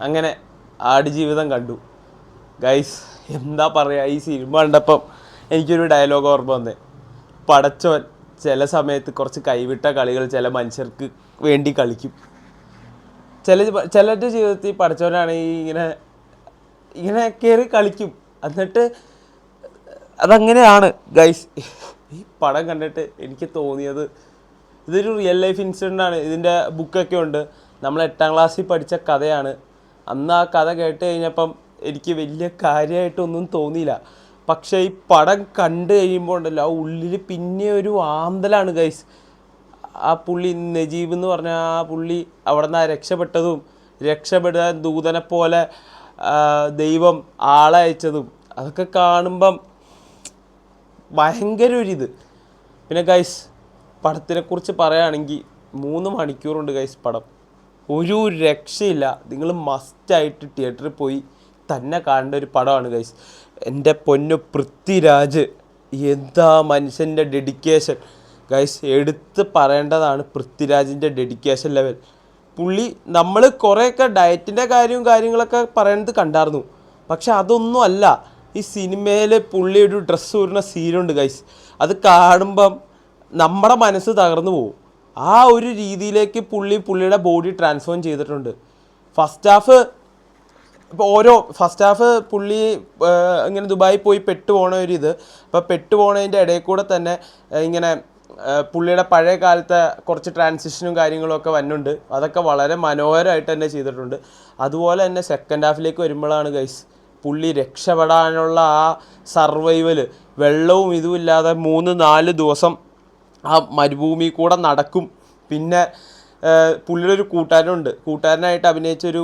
അങ്ങനെ ആടുജീവിതം കണ്ടു. ഗൈസ് എന്താ പറയുക ഈ സിനിമ കണ്ടപ്പം എനിക്കൊരു ഡയലോഗ് ഓർമ്മ വന്നേ. പടച്ചോൻ ചില സമയത്ത് കുറച്ച് കൈവിട്ട കളികൾ ചില മനുഷ്യർക്ക് വേണ്ടി കളിക്കും. ചില ചിലരുടെ ജീവിതത്തിൽ പടച്ചവനാണെങ്കിൽ ഇങ്ങനെ ഇങ്ങനെ കയറി കളിക്കും. എന്നിട്ട് അതങ്ങനെയാണ്. ഗൈസ് ഈ പടം കണ്ടിട്ട് എനിക്ക് തോന്നിയത് ഇതൊരു റിയൽ ലൈഫ് ഇൻസിഡന്റ് ആണ്. ഇതിന്റെ ബുക്കൊക്കെ ഉണ്ട്. നമ്മൾ എട്ടാം ക്ലാസ്സിൽ പഠിച്ച കഥയാണ്. അന്ന് ആ കഥ കേട്ട് കഴിഞ്ഞപ്പം എനിക്ക് വലിയ കാര്യമായിട്ടൊന്നും തോന്നിയില്ല. പക്ഷേ ഈ പടം കണ്ടു കഴിയുമ്പോൾ ഉണ്ടല്ലോ ആ ഉള്ളിൽ പിന്നെ ഒരു ആന്തലാണ് ഗൈസ് ആ പുള്ളി നജീബ് എന്ന് പറഞ്ഞ ആ പുള്ളി അവിടെ നിന്ന് രക്ഷപ്പെട്ടതും രക്ഷപ്പെടാൻ ദൂതനെ പോലെ ദൈവം ആളെ അയച്ചതും അതൊക്കെ കാണുമ്പം ഭയങ്കര ഒരിത് പിന്നെ ഗൈസ് പടത്തിനെക്കുറിച്ച് പറയുകയാണെങ്കിൽ മൂന്ന് മണിക്കൂറുണ്ട് ഗൈസ് പടം. ഒരു രക്ഷയില്ല. നിങ്ങൾ മസ്റ്റായിട്ട് തിയേറ്ററിൽ പോയി തന്നെ കാണേണ്ട ഒരു പടമാണ് ഗൈസ് എന്റെ പൊന്നു പൃഥ്വിരാജ് എന്താ മനുഷ്യന്റെ ഡെഡിക്കേഷൻ ഗൈസ് എടുത്ത് പറയേണ്ടതാണ് പൃഥ്വിരാജിന്റെ ഡെഡിക്കേഷൻ ലെവൽ പുള്ളി നമ്മൾ കുറേയൊക്കെ ഡയറ്റിന്റെ കാര്യവും കാര്യങ്ങളൊക്കെ പറയുന്നത് കണ്ടായിരുന്നു. പക്ഷെ അതൊന്നും അല്ല. ഈ സിനിമയിൽ പുള്ളി ഒരു ഡ്രസ്സ് ഊരുന്ന സീനുണ്ട് ഗൈസ് അത് കാണുമ്പം നമ്മുടെ മനസ്സ് തകർന്നു പോകും ആ ഒരു രീതിയിലേക്ക് പുള്ളി പുള്ളിയുടെ ബോഡി ട്രാൻസ്ഫോം ചെയ്തിട്ടുണ്ട്. ഫസ്റ്റ് ഹാഫ് ഇപ്പോൾ ഓരോ ഫസ്റ്റ് ഹാഫ് പുള്ളി ഇങ്ങനെ ദുബായി പോയി പെട്ടു ഒരു ഇത്. അപ്പോൾ പെട്ടു പോണതിന്റെ ഇടയിൽ കൂടെ തന്നെ ഇങ്ങനെ പുള്ളിയുടെ പഴയ കാലത്തെ കുറച്ച് ട്രാൻസിഷനും കാര്യങ്ങളൊക്കെ വന്നുണ്ട് അതൊക്കെ വളരെ മനോഹരമായിട്ട് തന്നെ ചെയ്തിട്ടുണ്ട്. അതുപോലെ തന്നെ സെക്കൻഡ് ഹാഫിലേക്ക് വരുമ്പോഴാണ് ഗൈസ് പുള്ളി രക്ഷപ്പെടാനുള്ള ആ സർവൈവൽ വെള്ളവും ഇതുമില്ലാതെ മൂന്ന് നാല് ദിവസം ആ മരുഭൂമി കൂടെ നടക്കും. പിന്നെ പുള്ളിയുടെ ഒരു കൂട്ടുകാരനുണ്ട്. കൂട്ടുകാരനായിട്ട് അഭിനയിച്ചൊരു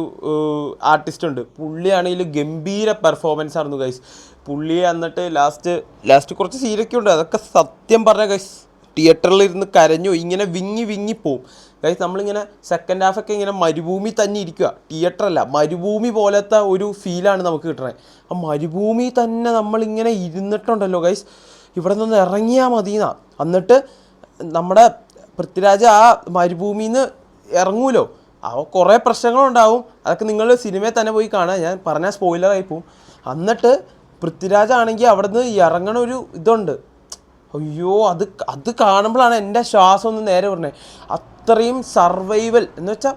ആർട്ടിസ്റ്റ് ഉണ്ട് പുള്ളിയാണെങ്കിൽ ഗംഭീര പെർഫോമൻസ് ആയിരുന്നു ഗൈസ് പുള്ളി എന്നിട്ട് ലാസ്റ്റ് ലാസ്റ്റ് കുറച്ച് സീനൊക്കെ ഉണ്ട്. അതൊക്കെ സത്യം പറഞ്ഞ ഗൈസ് തിയേറ്ററിൽ ഇരുന്ന് കരഞ്ഞു ഇങ്ങനെ വിങ്ങി വിങ്ങി പോവും. ഗൈസ് നമ്മളിങ്ങനെ സെക്കൻഡ് ഹാഫൊക്കെ ഇങ്ങനെ മരുഭൂമി തന്നെ ഇരിക്കുക. തിയേറ്ററല്ല മരുഭൂമി പോലത്തെ ഒരു ഫീലാണ് നമുക്ക് കിട്ടണേ. ആ മരുഭൂമി തന്നെ നമ്മളിങ്ങനെ ഇരുന്നിട്ടുണ്ടല്ലോ ഗൈസ് ഇവിടെ നിന്ന് ഇറങ്ങിയാൽ മതിയെന്നാ എന്നിട്ട് നമ്മുടെ പൃഥ്വിരാജ് ആ മരുഭൂമിയിൽ നിന്ന് ഇറങ്ങൂലോ? അവ കുറേ പ്രശ്നങ്ങളുണ്ടാവും. അതൊക്കെ നിങ്ങൾ സിനിമയിൽ തന്നെ പോയി കാണുക. ഞാൻ പറഞ്ഞാൽ സ്പോയിലറായി പോവും. എന്നിട്ട് പൃഥ്വിരാജ് ആണെങ്കിൽ അവിടെ നിന്ന് ഇറങ്ങണ ഒരു ഇതുണ്ട്. അയ്യോ അത് അത് കാണുമ്പോഴാണ് എന്റെ ശ്വാസം ഒന്ന് നേരെ പറഞ്ഞത് അത്രയും സർവൈവൽ എന്ന് വെച്ചാൽ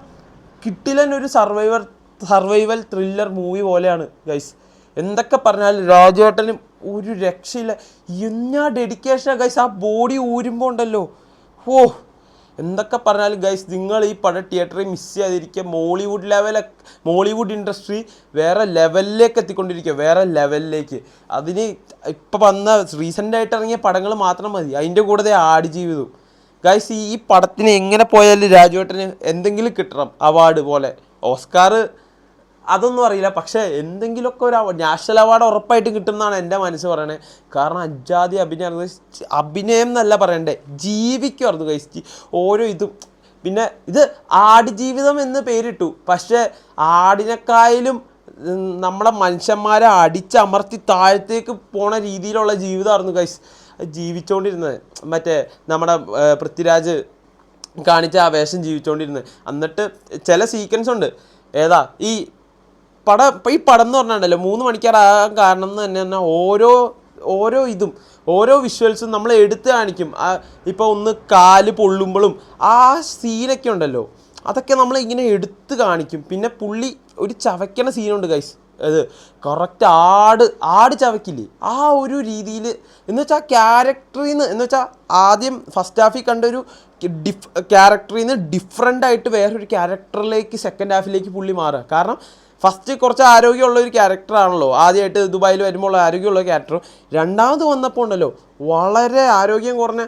കിട്ടിലൻ ഒരു സർവൈവർ സർവൈവൽ ത്രില്ലർ മൂവി പോലെയാണ് ഗൈസ് എന്തൊക്കെ പറഞ്ഞാലും രാജേട്ടനും ഒരു രക്ഷയില്ല. എന്നാ ഡെഡിക്കേഷൻ ഗൈസ് ആ ബോഡി ഊരുമ്പോൾ ഉണ്ടല്ലോ. ഓ എന്തൊക്കെ പറഞ്ഞാലും ഗൈസ് നിങ്ങൾ ഈ പടം തിയേറ്ററിൽ മിസ് ചെയ്യാതിരിക്കുക. മോളിവുഡ് ലെവൽ മോളിവുഡ് ഇൻഡസ്ട്രി വേറെ ലെവലിലേക്ക് എത്തിക്കൊണ്ടിരിക്കുക. വേറെ ലെവലിലേക്ക് അതിന് ഇപ്പം വന്ന റീസെന്റായിട്ട് ഇറങ്ങിയ പടങ്ങൾ മാത്രം മതി. അതിന്റെ കൂടെ ആടുജീവിതവും ഗൈസ് ഈ പടത്തിന് എങ്ങനെ പോയാലും രാജുവേട്ടന് എന്തെങ്കിലും കിട്ടണം. അവാർഡ് പോലെ. ഓസ്കാർ അതൊന്നും അറിയില്ല. പക്ഷേ എന്തെങ്കിലുമൊക്കെ ഒരു നാഷണൽ അവാർഡ് ഉറപ്പായിട്ടും കിട്ടും എന്നാണ് എന്റെ മനസ്സ് പറയണേ. കാരണം അജാതി അഭിനയം അഭിനയം എന്നല്ല പറയണ്ടേ. ജീവിക്കുമായിരുന്നു കഴിച്ച് ഓരോ ഇതും. പിന്നെ ഇത് ആടുജീവിതം എന്ന് പേരിട്ടു. പക്ഷേ ആടിനെക്കായാലും നമ്മളെ മനുഷ്യന്മാരെ അടിച്ചമർത്തി താഴത്തേക്ക് പോണ രീതിയിലുള്ള ജീവിതമായിരുന്നു കൈസ് ജീവിച്ചുകൊണ്ടിരുന്നത് മറ്റേ നമ്മുടെ പൃഥ്വിരാജ് കാണിച്ച ആ വേഷം ജീവിച്ചുകൊണ്ടിരുന്നത് എന്നിട്ട് ചില സീക്വൻസ് ഉണ്ട്. ഏതാ? ഈ പടം ഇപ്പം ഈ പടം എന്ന് പറഞ്ഞാണ്ടല്ലോ മൂന്ന് മണിക്കൂറാകാൻ കാരണം എന്ന് തന്നെ പറഞ്ഞാൽ ഓരോ ഓരോ ഇതും ഓരോ വിഷ്വൽസും നമ്മൾ എടുത്ത് കാണിക്കും. ഇപ്പോൾ ഒന്ന് കാൽ പൊള്ളുമ്പോഴും ആ സീനൊക്കെ ഉണ്ടല്ലോ അതൊക്കെ നമ്മൾ ഇങ്ങനെ എടുത്ത് കാണിക്കും. പിന്നെ പുള്ളി ഒരു ചവയ്ക്കണ സീനുണ്ട് ഗൈസ് അത് കറക്റ്റ് ആട് ആട് ചവയ്ക്കില്ലേ? ആ ഒരു രീതിയിൽ എന്ന് വെച്ചാൽ ക്യാരക്ടറിൽ നിന്ന് എന്ന് വെച്ചാൽ ആദ്യം ഫസ്റ്റ് ഹാഫിൽ കണ്ട ഒരു ഡിഫ് ക്യാരക്ടറിൽ നിന്ന് ഡിഫറെന്റ് ആയിട്ട് വേറൊരു ക്യാരക്ടറിലേക്ക് സെക്കൻഡ് ഹാഫിലേക്ക് പുള്ളി മാറുക. കാരണം ഫസ്റ്റ് കുറച്ച് ആരോഗ്യമുള്ള ഒരു ക്യാരക്ടറാണല്ലോ ആദ്യമായിട്ട് ദുബായിൽ വരുമ്പോൾ ആരോഗ്യമുള്ള ക്യാരക്ടർ രണ്ടാമത് വന്നപ്പോൾ ഉണ്ടല്ലോ വളരെ ആരോഗ്യം കുറഞ്ഞ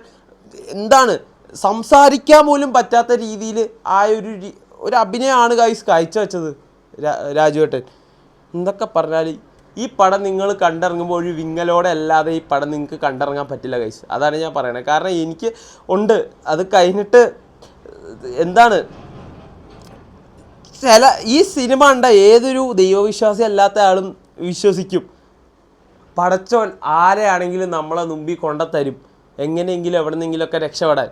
എന്താണ് സംസാരിക്കാൻ പോലും പറ്റാത്ത രീതിയിൽ ആ ഒരു ഒരു അഭിനയമാണ് ഗൈസ് കാഴ്ചവെച്ചത് വെച്ചത് രാജുവേട്ടൻ. എന്തൊക്കെ പറഞ്ഞാൽ ഈ പടം നിങ്ങൾ കണ്ടിറങ്ങുമ്പോൾ ഒരു വിങ്ങലോടെ അല്ലാതെ ഈ പടം നിങ്ങൾക്ക് കണ്ടിറങ്ങാൻ പറ്റില്ല ഗൈസ് അതാണ് ഞാൻ പറയണത്. കാരണം എനിക്ക് ഉണ്ട്. അത് കഴിഞ്ഞിട്ട് എന്താണ് ചില ഈ സിനിമ കണ്ട ഏതൊരു ദൈവവിശ്വാസി അല്ലാത്ത ആളും വിശ്വസിക്കും. പടച്ചോൻ ആരെയാണെങ്കിലും നമ്മളെ മുമ്പിൽ കൊണ്ടത്തരും എങ്ങനെയെങ്കിലും എവിടെ നിന്നെങ്കിലുമൊക്കെ രക്ഷപ്പെടാൻ.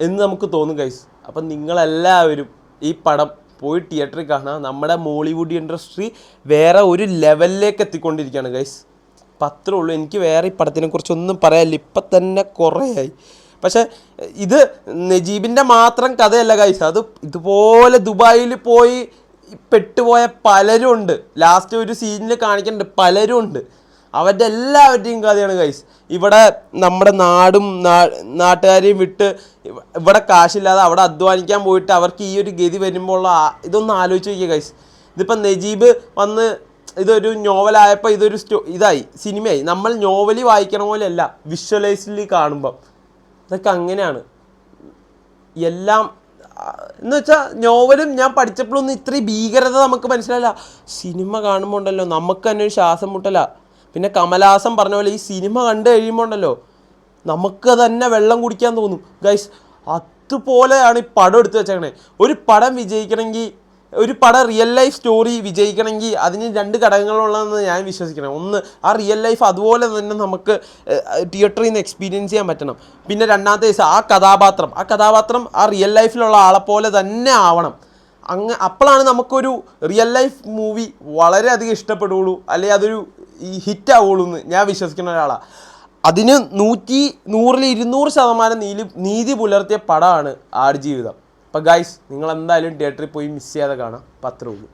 എന്ന് നമുക്ക് തോന്നും കൈസ് അപ്പം നിങ്ങളെല്ലാവരും ഈ പടം പോയി തിയേറ്ററിൽ കാണുക. നമ്മുടെ മോളിവുഡ് ഇൻഡസ്ട്രി വേറെ ഒരു ലെവലിലേക്ക് എത്തിക്കൊണ്ടിരിക്കുകയാണ് ഗൈസ് അപ്പം അത്രേ ഉള്ളൂ. എനിക്ക് വേറെ ഈ പടത്തിനെ കുറിച്ചൊന്നും പറയാനില്ല. ഇപ്പം തന്നെ കുറേയായി. പക്ഷേ ഇത് നജീബിന്റെ മാത്രം കഥയല്ല ഗൈസ് അത് ഇതുപോലെ ദുബായിൽ പോയി പെട്ടുപോയ പലരും ഉണ്ട്. ലാസ്റ്റ് ഒരു സീനിൽ കാണിക്കുന്നുണ്ട് പലരും ഉണ്ട്. അവരുടെ എല്ലാവരുടെയും കഥയാണ് കൈസ് ഇവിടെ നമ്മുടെ നാടും നാട്ടുകാരെയും വിട്ട് ഇവിടെ കാശില്ലാതെ അവിടെ അധ്വാനിക്കാൻ പോയിട്ട് അവർക്ക് ഈ ഒരു ഗതി വരുമ്പോൾ ഉള്ള ഇതൊന്ന് ആലോചിച്ച് നോക്കിയ കൈസ് ഇതിപ്പോൾ നജീബ് വന്ന് ഇതൊരു നോവലായപ്പോൾ ഇതൊരു സ്റ്റോ ഇതായി സിനിമയായി നമ്മൾ നോവലി വായിക്കണ പോലെയല്ല വിഷ്വലൈസ്ഡ്ലി കാണുമ്പം. ഇതൊക്കെ അങ്ങനെയാണ്. എല്ലാം എന്ന് വെച്ചാൽ നോവലും ഞാൻ പഠിച്ചപ്പോഴൊന്നും ഇത്രയും ഭീകരത നമുക്ക് മനസ്സിലായില്ല. സിനിമ കാണുമ്പോൾ ഉണ്ടല്ലോ നമുക്ക് തന്നെ ഒരു ശ്വാസം മുട്ടല. പിന്നെ കമലഹാസം പറഞ്ഞ പോലെ ഈ സിനിമ കണ്ടു കഴിയുമ്പോൾ ഉണ്ടല്ലോ നമുക്ക് തന്നെ വെള്ളം കുടിക്കാൻ തോന്നും. ഗൈസ് അതുപോലെയാണ് ഈ പടം എടുത്തു വെച്ചേക്കണേ. ഒരു പടം വിജയിക്കണമെങ്കിൽ ഒരു പടം റിയൽ ലൈഫ് സ്റ്റോറി വിജയിക്കണമെങ്കിൽ അതിന് രണ്ട് ഘടകങ്ങളുള്ളതെന്ന് ഞാൻ വിശ്വസിക്കണം. ഒന്ന് ആ റിയൽ ലൈഫ് അതുപോലെ തന്നെ നമുക്ക് തിയേറ്ററിൽ നിന്ന് എക്സ്പീരിയൻസ് ചെയ്യാൻ പറ്റണം. പിന്നെ രണ്ടാമത്തെ കേസ് ആ കഥാപാത്രം. ആ കഥാപാത്രം ആ റിയൽ ലൈഫിലുള്ള ആളെ പോലെ തന്നെ ആവണം. അങ്ങ് അപ്പോഴാണ് നമുക്കൊരു റിയൽ ലൈഫ് മൂവി വളരെയധികം ഇഷ്ടപ്പെടുകയുള്ളൂ അല്ലെങ്കിൽ അതൊരു ഹിറ്റ് ആവുള്ളൂ എന്ന് ഞാൻ വിശ്വസിക്കുന്ന ഒരാളാണ് അതിന് നൂറ്റി നൂറിൽ ഇരുന്നൂറ് ശതമാനം നീതി നീതി പുലർത്തിയ പടമാണ് ആടുജീവിതം അപ്പം ഗൈസ് നിങ്ങൾ എന്തായാലും തിയേറ്ററിൽ പോയി മിസ് ചെയ്യാതെ കാണാം. അത്രേ ഉള്ളൂ.